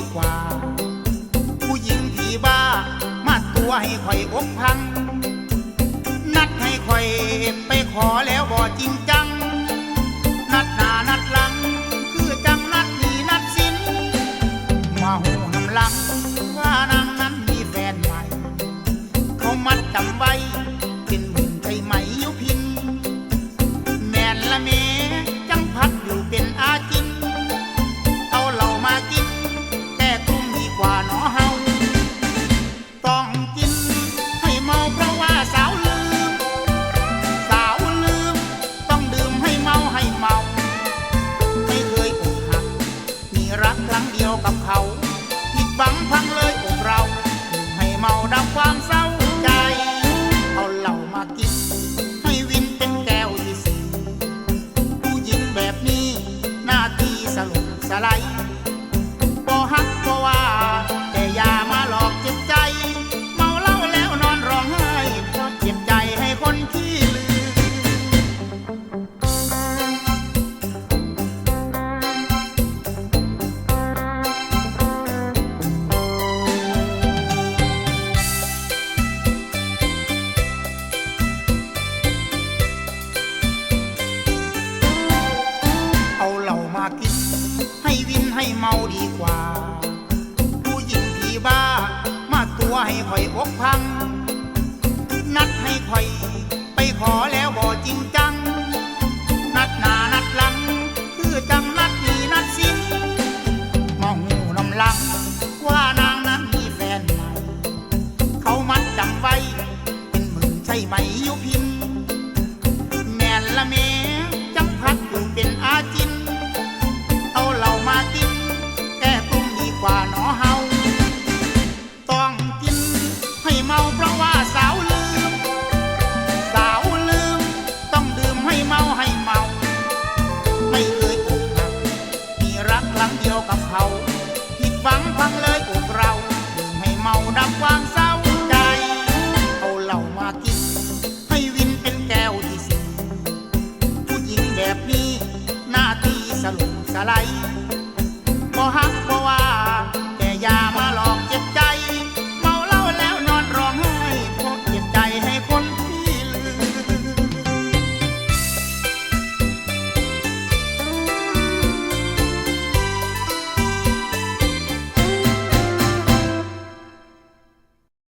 ีกว่า ผู้หญิงที่บ้า มาตัวให้ข่อยอกพัง นัดให้ข่อยไปขอแล้วบ่จริงจัง นัดหน้านัดหลัง คือจังนัดนี้นัดสิ้นมาหูน้ำลังว่านางนั้นมีแฟนใหม่ เขามัดจำไว้ ครั้งเดียวกับเขาผิดหวังพังเลยอกเรา ให้เมาดับความเศร้าใจ เอาเหล้ามากิน ให้วินเป็นแก้วที่สี่ผู้หญิงแบบนี้หน้าที่สลุกสลา กว่า ผู้หญิงผีบ้า มาตัวให้ข่อยอกพัง นัดให้ข่อย ไปขอแล้วบ่จริงจัง นัดหน้านัดหลัง คือจังนัดนี้นัดสิ้นมาหูน้ำลัง ว่านางนั้นมีแฟนใหม่เขามัดจำไว้ เป็นหมื่นใช่ไหม รักครั้งเดียวกับเขาผิดหวังพังเลยอกเราดื่มให้เมาดับความเศร้าใจ เอาเหล้ามากิน ให้วินเป็นแก้วที่สี่ผู้หญิงแบบนี้หน้าที่สลุมสลายพอฮักพอว่า